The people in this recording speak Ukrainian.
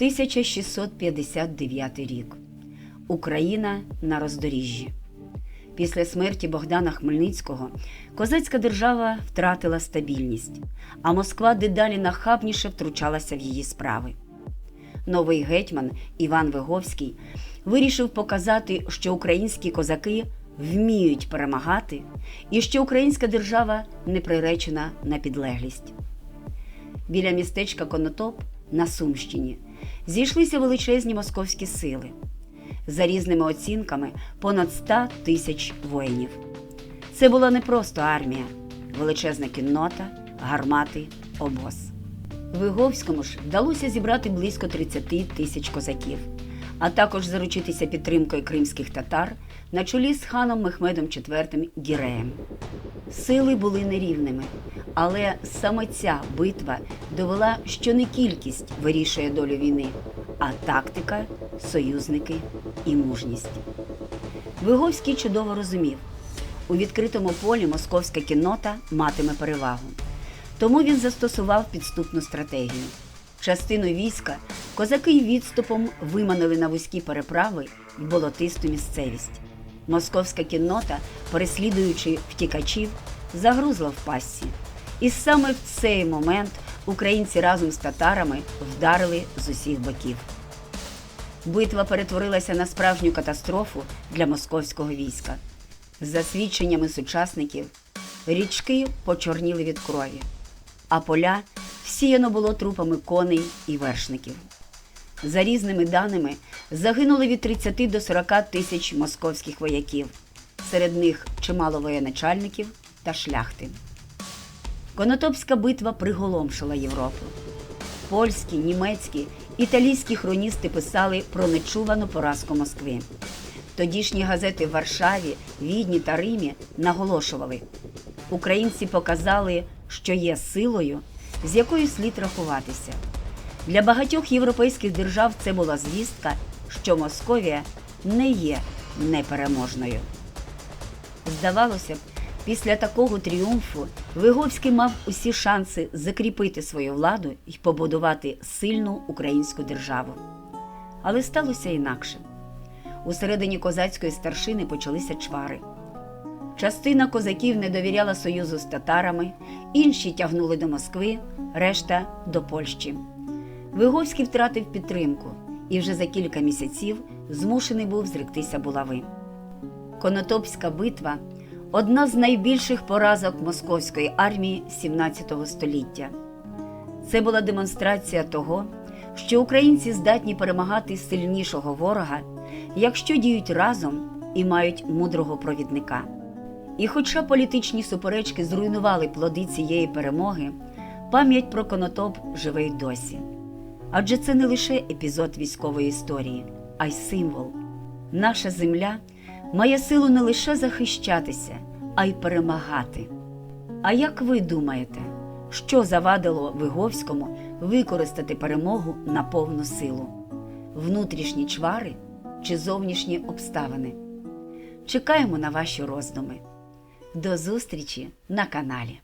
1659 рік. Україна на роздоріжжі. Після смерті Богдана Хмельницького козацька держава втратила стабільність, а Москва дедалі нахабніше втручалася в її справи. Новий гетьман Іван Виговський вирішив показати, що українські козаки вміють перемагати і що українська держава не приречена на підлеглість. Біля містечка Конотоп на Сумщині зійшлися величезні московські сили. За різними оцінками понад 100 тисяч воїнів. Це була не просто армія, величезна кіннота, гармати, обоз. Виговському ж вдалося зібрати близько 30 тисяч козаків, а також заручитися підтримкою кримських татар на чолі з ханом Мехмедом IV Гіреєм. Сили були нерівними, але саме ця битва довела, що не кількість вирішує долю війни, а тактика, союзники і мужність. Виговський чудово розумів, у відкритому полі московська кіннота матиме перевагу. Тому він застосував підступну стратегію. Частину війська козаки відступом виманили на вузькі переправи в болотисту місцевість. Московська кіннота, переслідуючи втікачів, загрузла в пастці. І саме в цей момент українці разом з татарами вдарили з усіх боків. Битва перетворилася на справжню катастрофу для московського війська. За свідченнями сучасників, річки почорніли від крові, а поля всіяно було трупами коней і вершників. За різними даними, загинули від 30 до 40 тисяч московських вояків, серед них чимало воєначальників та шляхти. Конотопська битва приголомшила Європу. Польські, німецькі, італійські хроністи писали про нечувану поразку Москви. Тодішні газети в Варшаві, Відні та Римі наголошували: українці показали, що є силою, з якою слід рахуватися. Для багатьох європейських держав це була звістка, що Московія не є непереможною. Здавалося б, після такого тріумфу Виговський мав усі шанси закріпити свою владу і побудувати сильну українську державу. Але сталося інакше. Усередині козацької старшини почалися чвари. Частина козаків не довіряла союзу з татарами, інші тягнули до Москви, решта до Польщі. Виговський втратив підтримку і вже за кілька місяців змушений був зректися булави. Конотопська битва одна з найбільших поразок московської армії 17 століття. Це була демонстрація того, що українці здатні перемагати сильнішого ворога, якщо діють разом і мають мудрого провідника. І хоча політичні суперечки зруйнували плоди цієї перемоги, пам'ять про Конотоп живе й досі. Адже це не лише епізод військової історії, а й символ. Наша земля має силу не лише захищатися, а й перемагати. А як ви думаєте, що завадило Виговському використати перемогу на повну силу? Внутрішні чвари чи зовнішні обставини? Чекаємо на ваші роздуми. До зустрічі на каналі.